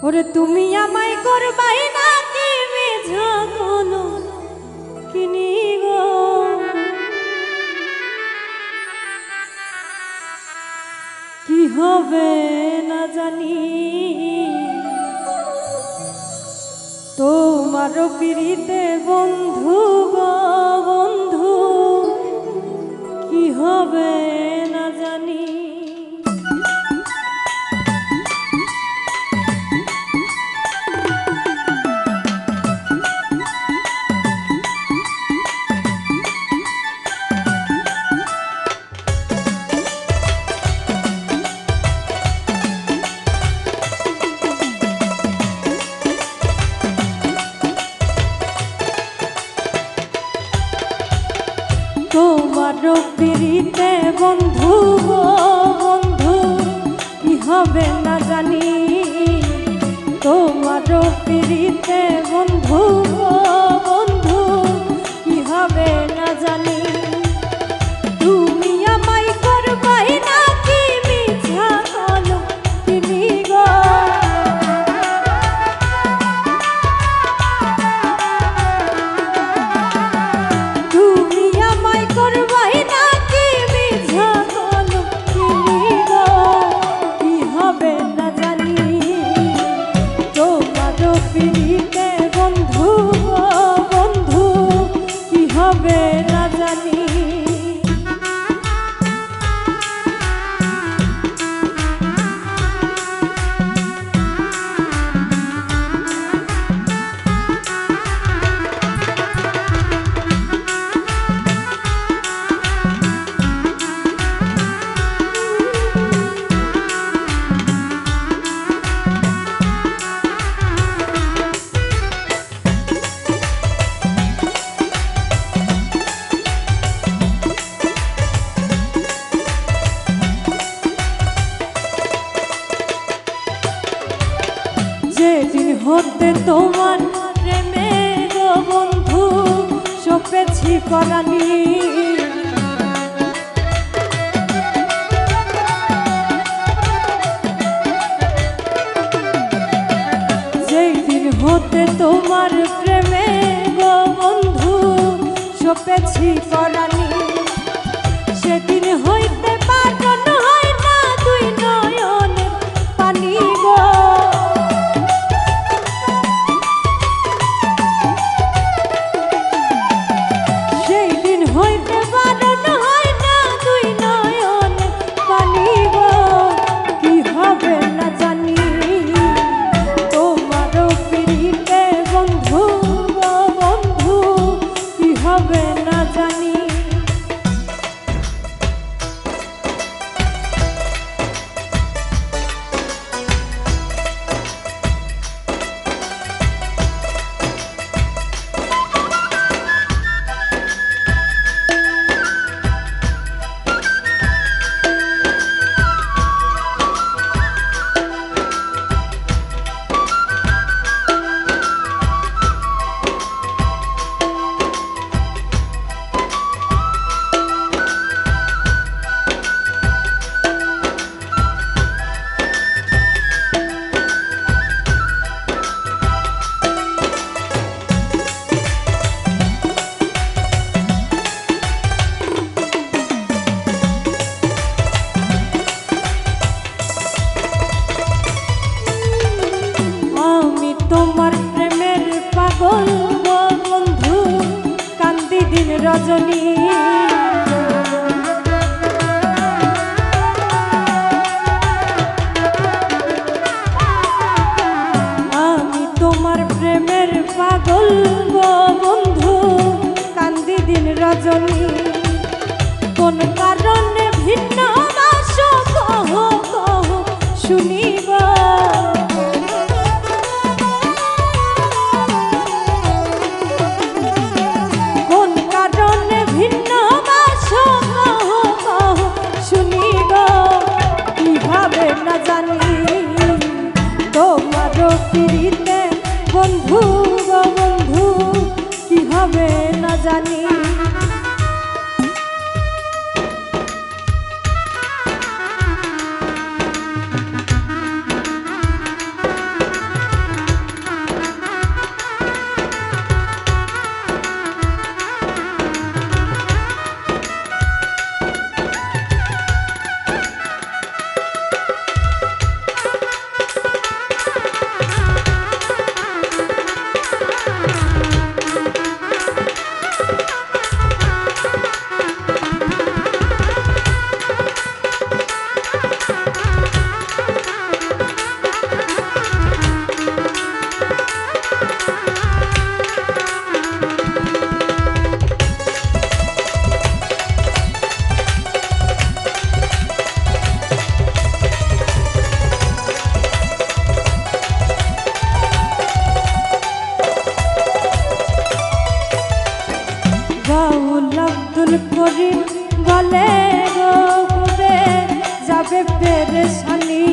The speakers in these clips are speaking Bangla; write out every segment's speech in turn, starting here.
ওরে তুমি আমায় করবাই না কি কোনো কিনি গো? কি হবে না জানি। তোমার পিড়িতে বন্ধু গো বন্ধু, কি হবে বন্ধু বন্ধু কি হবে না জানি। তোমার পিড়িতে বন্ধু বন্ধু কি হবে না জানি। হতে তোমার প্রেমে বন্ধু, সপেছি পরানি যেই দিন হতে তোমার প্রেমে গো বন্ধু, সপেছি পরানি রজনী। আমি তোমার প্রেমের পাগল গো বন্ধু কান্দি দিন রজনী। পেরেশানি।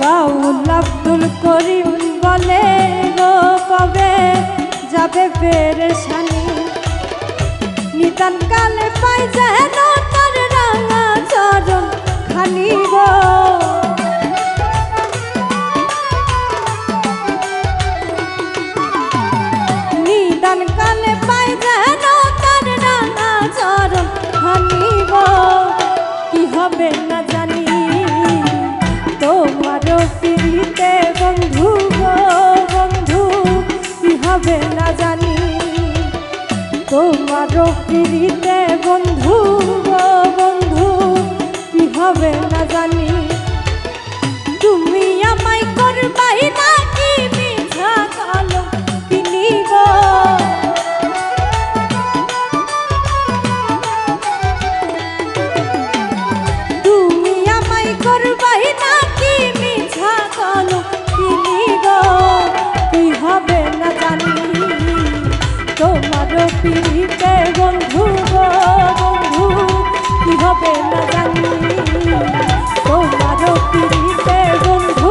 বাউল আব্দুল করিম বলে কবে যাবে নিতান কালে পাই যেন হবে না জানি। তোমারও পিড়িতে বন্ধু বন্ধু, কি হবে না জানি। তোমারও পিড়িতে বন্ধু বন্ধু, কি হবে না জানি। তুমি আমায় করবাই তোমার পিড়িতে বন্ধু বন্ধু কি হবে না জানি? তোমার পিড়িতে বন্ধু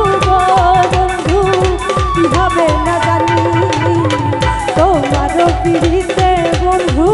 বন্ধু কি হবে না জানি? তোমার পিড়িতে বন্ধু